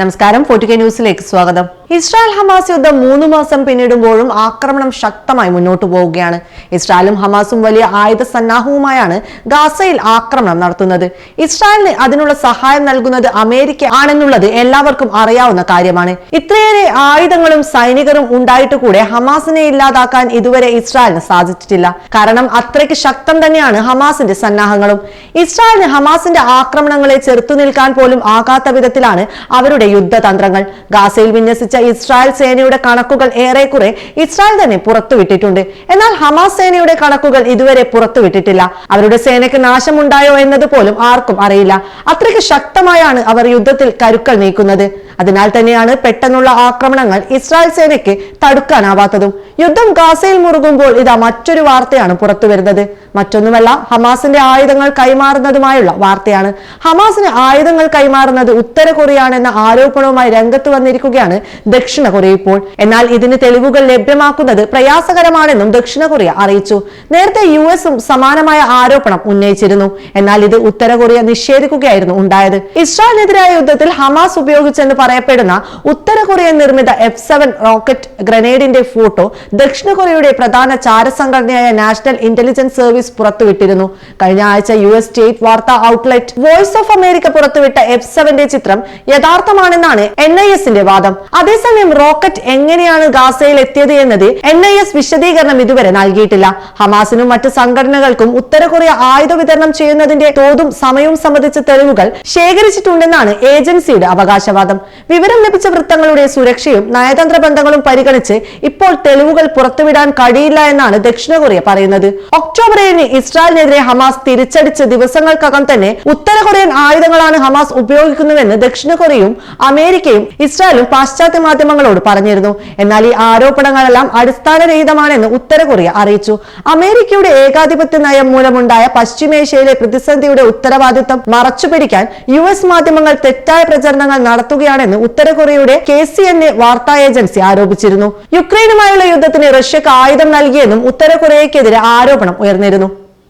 നമസ്കാരം. Forty K ന്യൂസിലേക്ക് സ്വാഗതം. ഇസ്രായേൽ ഹമാസ് യുദ്ധം മൂന്ന് മാസം പിന്നിടുമ്പോഴും ആക്രമണം ശക്തമായി മുന്നോട്ടു പോവുകയാണ്. ഇസ്രായേലും ഹമാസും വലിയ ആയുധ സന്നാഹവുമായാണ് ഗാസയിൽ ആക്രമണം നടത്തുന്നത്. ഇസ്രായേലിന് അതിനുള്ള സഹായം നൽകുന്നത് അമേരിക്ക ആണെന്നുള്ളത് എല്ലാവർക്കും അറിയാവുന്ന കാര്യമാണ്. ഇത്രയേറെ ആയുധങ്ങളും സൈനികരും ഉണ്ടായിട്ട് കൂടെ ഹമാസിനെ ഇല്ലാതാക്കാൻ ഇതുവരെ ഇസ്രായേലിന് സാധിച്ചിട്ടില്ല. കാരണം അത്രയ്ക്ക് ശക്തം തന്നെയാണ് ഹമാസിന്റെ സന്നാഹങ്ങളും. ഇസ്രായേലിന് ഹമാസിന്റെ ആക്രമണങ്ങളെ ചെറുത്തു നിൽക്കാൻ പോലും ആകാത്ത വിധത്തിലാണ് അവരുടെ യുദ്ധതന്ത്രങ്ങൾ. ഗാസയിൽ വിന്യസിച്ച ഇസ്രായേൽ സേനയുടെ കണക്കുകൾ ഏറെക്കുറെ ഇസ്രായേൽ തന്നെ പുറത്തുവിട്ടിട്ടുണ്ട്. എന്നാൽ ഹമാസ് സേനയുടെ കണക്കുകൾ ഇതുവരെ പുറത്തുവിട്ടിട്ടില്ല. അവരുടെ സേനയ്ക്ക് നാശമുണ്ടായോ എന്നത് പോലും ആർക്കും അറിയില്ല. അത്രയ്ക്ക് ശക്തമായാണ് അവർ യുദ്ധത്തിൽ കരുക്കൾ നീക്കുന്നത്. അതിനാൽ തന്നെയാണ് പെട്ടെന്നുള്ള ആക്രമണങ്ങൾ ഇസ്രായേൽ സേനയ്ക്ക് തടുക്കാനാവാത്തതും. യുദ്ധം ഗാസയിൽ മുറുകുമ്പോൾ ഇതാ മറ്റൊരു വാർത്തയാണ് പുറത്തുവരുന്നത്. മറ്റൊന്നുമല്ല ഹമാസിന്റെ ആയുധങ്ങൾ കൈമാറുന്നതുമായുള്ള വാർത്തയാണ്. ഹമാസിന് ആയുധങ്ങൾ കൈമാറുന്നത് ഉത്തര കൊറിയയാണെന്ന ആരോപണവുമായി രംഗത്ത് വന്നിരിക്കുകയാണ് ദക്ഷിണ കൊറിയ ഇപ്പോൾ. എന്നാൽ ഇതിന് തെളിവുകൾ ലഭ്യമാക്കുന്നത് പ്രയാസകരമാണെന്നും ദക്ഷിണ കൊറിയ അറിയിച്ചു. നേരത്തെ യു എസും സമാനമായ ആരോപണം ഉന്നയിച്ചിരുന്നു. എന്നാൽ ഇത് ഉത്തര കൊറിയ നിഷേധിക്കുകയായിരുന്നു ഉണ്ടായത്. ഇസ്രായേലിനെതിരായ യുദ്ധത്തിൽ ഹമാസ് ഉപയോഗിച്ചെന്ന് പറയപ്പെടുന്ന ഉത്തര കൊറിയൻ നിർമ്മിത എഫ് സെവൻ റോക്കറ്റ് ഗ്രനേഡിന്റെ ഫോട്ടോ ദക്ഷിണ കൊറിയയുടെ പ്രധാന ചാരസംഘടനയായ നാഷണൽ ഇന്റലിജൻസ് സർവീസ് പുറത്തുവിട്ടിരുന്നു. കഴിഞ്ഞ ആഴ്ച യു എസ് സ്റ്റേറ്റ് വാർത്താ ഔട്ട്ലെറ്റ് വോയിസ് ഓഫ് അമേരിക്ക പുറത്തുവിട്ട എഫ് സെവന്റെ ചിത്രം യഥാർത്ഥമാണെന്നാണ് എൻ ഐ എസിന്റെ വാദം. അതേസമയം റോക്കറ്റ് എങ്ങനെയാണ് ഗാസയിൽ എത്തിയത് എന്നത് എൻ ഐ എസ് വിശദീകരണം ഇതുവരെ നൽകിയിട്ടില്ല. ഹമാസിനും മറ്റ് സംഘടനകൾക്കും ഉത്തര കൊറിയ ആയുധ വിതരണം ചെയ്യുന്നതിന്റെ തോതും സമയവും സംബന്ധിച്ച തെളിവുകൾ ശേഖരിച്ചിട്ടുണ്ടെന്നാണ് ഏജൻസിയുടെ അവകാശവാദം. വിവരം ലഭിച്ച വൃത്തങ്ങളുടെ സുരക്ഷയും നയതന്ത്ര ബന്ധങ്ങളും പരിഗണിച്ച് ഇപ്പോൾ തെളിവുകൾ പുറത്തുവിടാൻ കഴിയില്ല എന്നാണ് ദക്ഷിണ കൊറിയ പറയുന്നത്. ഒക്ടോബർ ഏഴിന് ഇസ്രായേലിനെതിരെ ഹമാസ് തിരിച്ചടിച്ച ദിവസങ്ങൾക്കകം തന്നെ ഉത്തര കൊറിയൻ ആയുധങ്ങളാണ് ഹമാസ് ഉപയോഗിക്കുന്നുവെന്ന് ദക്ഷിണ കൊറിയയും അമേരിക്കയും ഇസ്രായേലും പാശ്ചാത്യ മാധ്യമങ്ങളോട് പറഞ്ഞിരുന്നു. എന്നാൽ ഈ ആരോപണങ്ങളെല്ലാം അടിസ്ഥാനരഹിതമാണെന്ന് ഉത്തര കൊറിയ അറിയിച്ചു. അമേരിക്കയുടെ ഏകാധിപത്യ നയം മൂലമുണ്ടായ പശ്ചിമേഷ്യയിലെ പ്രതിസന്ധിയുടെ ഉത്തരവാദിത്തം മറച്ചുപിടിക്കാൻ യു എസ് മാധ്യമങ്ങൾ തെറ്റായ പ്രചരണങ്ങൾ നടത്തുകയാണെന്ന് ഉത്തര കൊറിയയുടെ കെ സി എൻ എ വാർത്താ ഏജൻസി ആരോപിച്ചിരുന്നു. യുക്രൈനുമായുള്ള യുദ്ധത്തിന് റഷ്യക്ക് ആയുധം നൽകിയെന്നും ഉത്തര കൊറിയയ്ക്കെതിരെ ആരോപണം ഉയർന്നിരുന്നു.